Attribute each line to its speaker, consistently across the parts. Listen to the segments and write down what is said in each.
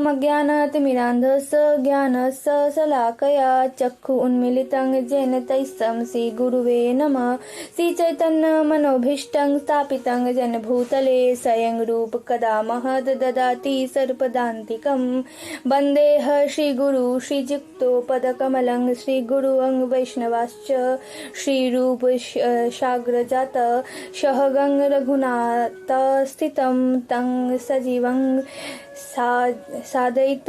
Speaker 1: ॐ ज्ञानस्य शलाकया चक्षु उन्मिलितं येन तैस्सं श्रीगुरुवे नमः। श्रीचैतन्यमनोभीष्टं स्थापितं येन भूतले स्वयं रूप कदा महद् ददाति सर्पदान्तिकं वन्देह श्रीगुरु श्रीयुक्तो पदकमलं श्रीगुरुवं वैष्णवाश्च श्रीरूप साग्रजात सहगं रघुनाथ स्थितं तं सजीवं सा सादयित,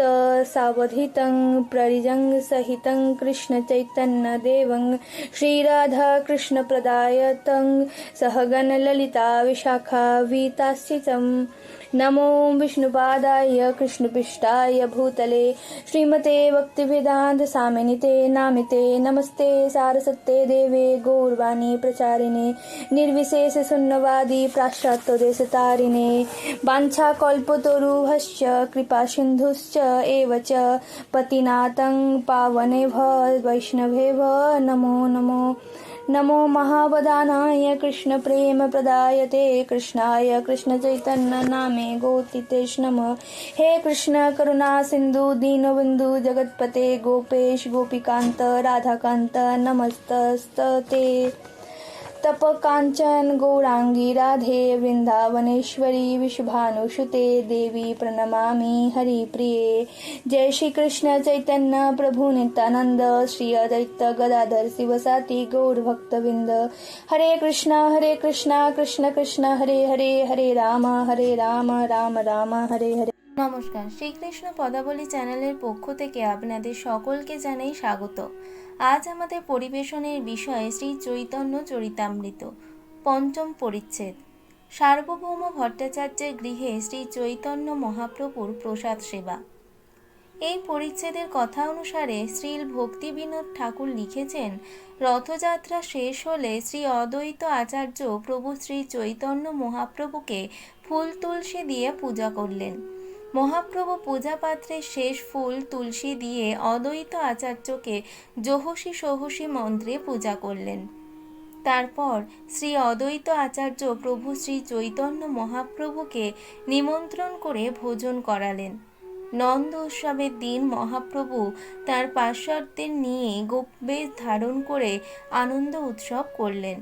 Speaker 1: सावधितं प्ररिजं सहितं कृष्णचैतन्यदेवं श्रीराधाकृष्णप्रदायतं सहगणललिता विशाखा वीताश्चितं नमो विष्णुपादाय कृष्णपृष्ठाय भूतले। श्रीमते भक्तिवेदान्तसामिनिते नामिते। नमस्ते सारसत्ते देवे गौरवाणी प्रचारिणे। निर्विशेषशून्यवादी पाश्चात्यदेशतारिणे वाञ्छाकल्पतरुभश्च कृपासिन्धुश्च, एव च। पतिनाथं पावनेभ वैष्णवेव नमो नमो। नमो महावदानाय, कृष्णप्रेमप्रदायते, कृष्णाय कृष्णचैतन्य नामे गोतितेश नमः। हे कृष्ण, करुणा, सिन्धु दीनबन्धु जगत्पते, गोपेश, गोपीकान्त, राधाकान्त, नमस्तस्ते तपकाञ्चन गौराङ्गी राधे वृन्दावनेश्वरी विश्वभानुसुते देवी प्रणमामि हरिप्रिये। जय श्रीकृष्ण चैतन्य प्रभु नित्यानन्द श्री अद्वैत गदाधर शिवसाति गौरभक्तवृन्द हरे कृष्ण हरे कृष्ण कृष्ण कृष्ण हरे हरे हरे राम हरे राम राम राम हरे हरे।
Speaker 2: নমস্কার। শ্রীকৃষ্ণ পদাবলী চ্যানেলের পক্ষ থেকে আপনাদের সকলকে জানাই স্বাগত। আজ আমাদের পরিবেশনের বিষয়ে শ্রী চৈতন্য চরিতামৃত, পঞ্চম পরিচ্ছেদ। সার্বভৌম ভট্টাচার্যের গৃহে শ্রী চৈতন্য মহাপ্রভুর প্রসাদ সেবা। এই পরিচ্ছেদের কথা অনুসারে শ্রীল ভক্তি বিনোদ ঠাকুর লিখেছেন, রথযাত্রা শেষ হলে শ্রী অদ্বৈত আচার্য প্রভু শ্রী চৈতন্য মহাপ্রভুকে ফুল তুলসী দিয়ে পূজা করলেন। মহাপ্রভু পূজাপাত্রে শেষ ফুল তুলসী দিয়ে অদ্বৈত আচার্যকে জহসী সহসী মন্ত্রে পূজা করলেন। তারপর শ্রী অদ্বৈত আচার্য প্রভু শ্রী চৈতন্য মহাপ্রভুকে নিমন্ত্রণ করে ভোজন করালেন। নন্দ উৎসবের দিন মহাপ্রভু তার পার্শ্বদের নিয়ে গোপবেশ ধারণ করে আনন্দ উৎসব করলেন।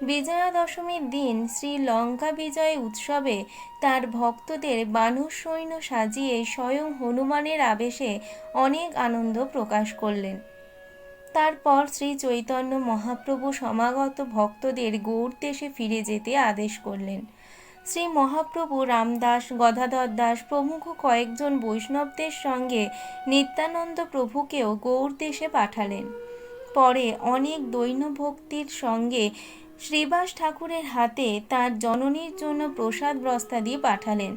Speaker 2: বিজয়া দশমীর দিন শ্রী লঙ্কা বিজয় উৎসবে তার ভক্তদের বানুর সৈন্য সাজিয়ে স্বয়ং হনুমানের আবেশে অনেক আনন্দ প্রকাশ করলেন। তারপর শ্রী চৈতন্য মহাপ্রভু সমাগত ভক্তদের গৌর দেশে ফিরে যেতে আদেশ করলেন। শ্রী মহাপ্রভু রামদাস, গদাধর দাস প্রমুখ কয়েকজন বৈষ্ণবদের সঙ্গে নিত্যানন্দ প্রভুকেও গৌর দেশে পাঠালেন। পরে অনেক দৈন্য ভক্তির সঙ্গে শ্রীবাস ঠাকুরের হাতে তার জননীর জন্য প্রসাদ ব্রস্তাদি পাঠালেন।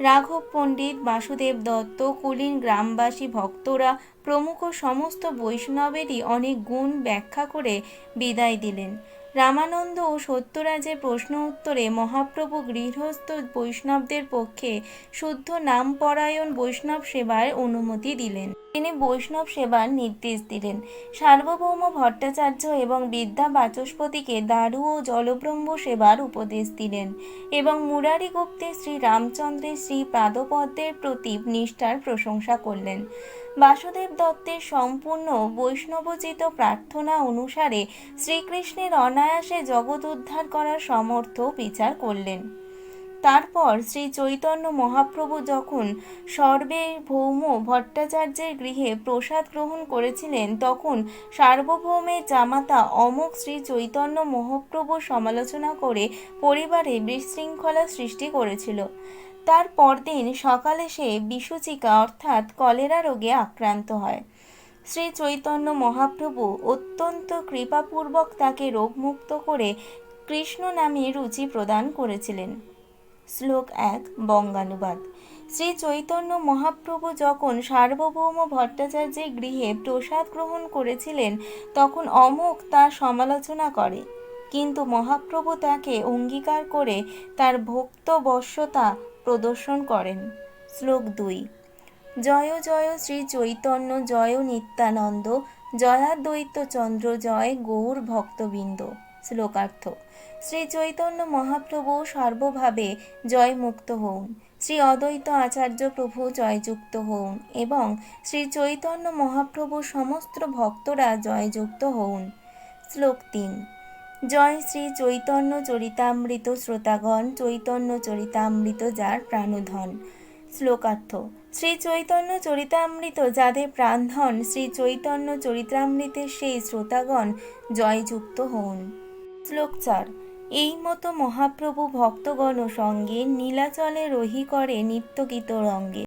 Speaker 2: রাঘব পণ্ডিত, বাসুদেব দত্ত, কুলীন গ্রামবাসী, ভক্তরা, প্রমুখ সমস্ত বৈষ্ণবেরই অনেক গুণ ব্যাখ্যা করে বিদায় দিলেন। রামানন্দ ও সত্যরাজের প্রশ্ন উত্তরে মহাপ্রভু গৃহস্থ বৈষ্ণবদের পক্ষে শুদ্ধ নামপরায়ণ বৈষ্ণব সেবার অনুমতি দিলেন। তিনি বৈষ্ণব সেবার নির্দেশ দিলেন। সার্বভৌম ভট্টাচার্য এবং বিদ্যা বাচস্পতিকে দারু ও জলব্রহ্ম সেবার উপদেশ দিলেন এবং মুরারি গুপ্তের শ্রী রামচন্দ্রের শ্রী পাদপদ্মের প্রতি নিষ্ঠার প্রশংসা করলেন। বাসুদেব দত্তের সম্পূর্ণ বৈষ্ণবজিত প্রার্থনা অনুসারে শ্রীকৃষ্ণের অনায়াসে জগৎ উদ্ধার করার সমর্থ বিচার করলেন। তারপর শ্রী চৈতন্য মহাপ্রভু যখন সর্বে ভৌম ভট্টাচার্যের গৃহে প্রসাদ গ্রহণ করেছিলেন, তখন সার্বভৌমের জামাতা অমুক শ্রী চৈতন্য মহাপ্রভুর সমালোচনা করে পরিবারে বিশৃঙ্খলা সৃষ্টি করেছিল। তার পরদিন সকালে সে বিষুচিকা অর্থাৎ কলেরা রোগে আক্রান্ত হয়। শ্রী চৈতন্য মহাপ্রভু অত্যন্ত কৃপাপূর্বক তাকে রোগমুক্ত করে কৃষ্ণ নামে রুচি প্রদান করেছিলেন। শ্লোক এক, বঙ্গানুবাদ। শ্রী চৈতন্য মহাপ্রভু যখন সার্বভৌম ভট্টাচার্যের গৃহে প্রসাদ গ্রহণ করেছিলেন, তখন অমুক তার সমালোচনা করে। কিন্তু মহাপ্রভু তাকে অঙ্গীকার করে তার ভক্তবশ্যতা প্রদর্শন করেন। শ্লোক দুই, জয় জয় শ্রী চৈতন্য, জয় নিত্যানন্দ জয়াদ্বৈত চন্দ্র জয় গৌর ভক্তবৃন্দ। শ্লোকার্থ। শ্রী চৈতন্য মহাপ্রভু সর্বভাবে জয়মুক্ত হউন। শ্রী অদ্বৈত আচার্য প্রভু জয়যুক্ত হউন এবং শ্রী চৈতন্য মহাপ্রভু সমস্ত ভক্তরা জয়যুক্ত হউন। শ্লোক তিন। জয় শ্রী চৈতন্য চরিতামৃত শ্রোতাগণ, চৈতন্য চরিতামৃত যার প্রাণধন। শ্লোকার্থ। শ্রী চৈতন্য চরিতামৃত যাদের প্রাণধন শ্রী চৈতন্য চরিতামৃতের সেই শ্রোতাগণ জয়যুক্ত হউন। শ্লোক চার এই মতো মহাপ্রভু ভক্তগণ সঙ্গে নীলাচলে রহি করে নিত্যগীত রঙ্গে।